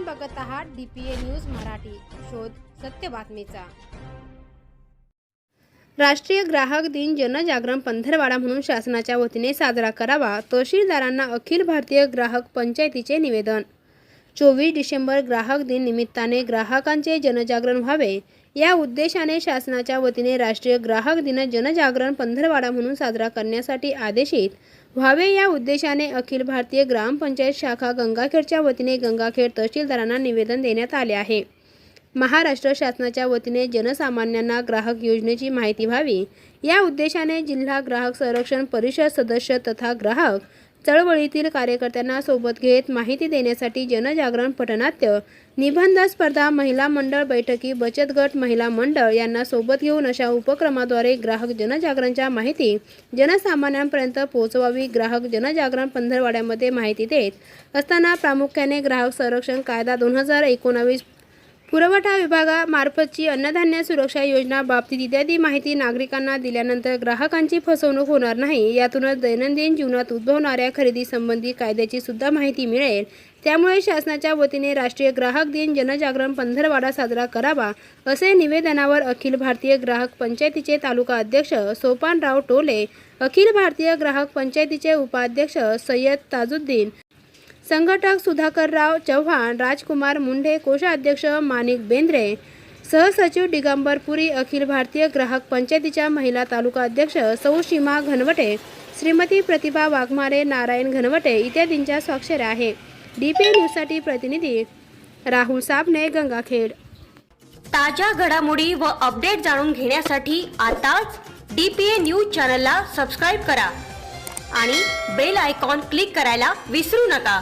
आपण बघत आहात डीपीए न्यूज मराठी. शोध सत्य बातमीचा. राष्ट्रीय ग्राहक दिन जनजागरण पंधरवाडा म्हणून शासनाच्या वतीने साजरा करावा तहसीलदारांना अखिल भारतीय ग्राहक पंचायतीचे निवेदन. चोवीस डिसेंबर ग्राहक दिन निमित्ताने ग्राहकांचे जनजागरण व्हावे. या उद्देशाने शासनाच्या वतीने राष्ट्रीय ग्राहक दिन जनजागरण पंधरवाडा म्हणून साजरा करण्यासाठी आदेशित व्हावे. या उद्देशाने अखिल भारतीय ग्रामपंचायत शाखा गंगाखेडच्या वतीने गंगाखेड तहसीलदारांना निवेदन देण्यात आले आहे. महाराष्ट्र शासनाच्या वतीने जनसामान्यांना ग्राहक योजनेची माहिती व्हावी. या उद्देशाने जिल्हा ग्राहक संरक्षण परिषद सदस्य तथा ग्राहक चळवळीतील कार्यकर्त्यांना सोबत घेत माहिती देण्यासाठी जनजागरण पटनाट्य निबंध स्पर्धा महिला मंडळ बैठकी बचत गट महिला मंडळ यांना सोबत घेऊन अशा उपक्रमाद्वारे ग्राहक जनजागरणच्या माहिती जनसामान्यांपर्यंत पोहोचवावी ग्राहक जनजागरण पंधरवाड्यामध्ये माहिती देत असताना प्रामुख्याने ग्राहक संरक्षण कायदा दोन हजार एकोणावीस पुरवठा विभागामार्फतची अन्नधान्य सुरक्षा योजना बाबतीत इत्यादी माहिती नागरिकांना दिल्यानंतर ग्राहकांची फसवणूक होणार नाही. यातूनच दैनंदिन जीवनात उद्भवणाऱ्या खरेदी संबंधी कायद्याची सुद्धा माहिती मिळेल. त्यामुळे शासनाच्या वतीने राष्ट्रीय ग्राहक दिन जनजागरण पंधरवाडा साजरा करावा असे निवेदनावर अखिल भारतीय ग्राहक पंचायतीचे तालुका अध्यक्ष सोपानराव टोले अखिल भारतीय ग्राहक पंचायतीचे उपाध्यक्ष सय्यद ताजुद्दीन संघटक सुधाकरराव चव्हाण राजकुमार मुंढे कोषाध्यक्ष माणिक बेंद्रे सहसचिव दिगंबर पुरी अखिल भारतीय ग्राहक पंचायतीच्या महिला तालुका अध्यक्ष सौ सीमा घनवटे श्रीमती प्रतिभा वाघमारे नारायण घनवटे इत्यादींच्या स्वाक्षऱ्या आहे डीपी न्यूजसाठी प्रतिनिधी राहुल साबणे गंगाखेड. ताज्या घडामोडी व अपडेट जाणून घेण्यासाठी आताच डी पी ए न्यूज चॅनलला सबस्क्राईब करा आणि बेल आयकॉन क्लिक करायला विसरू नका.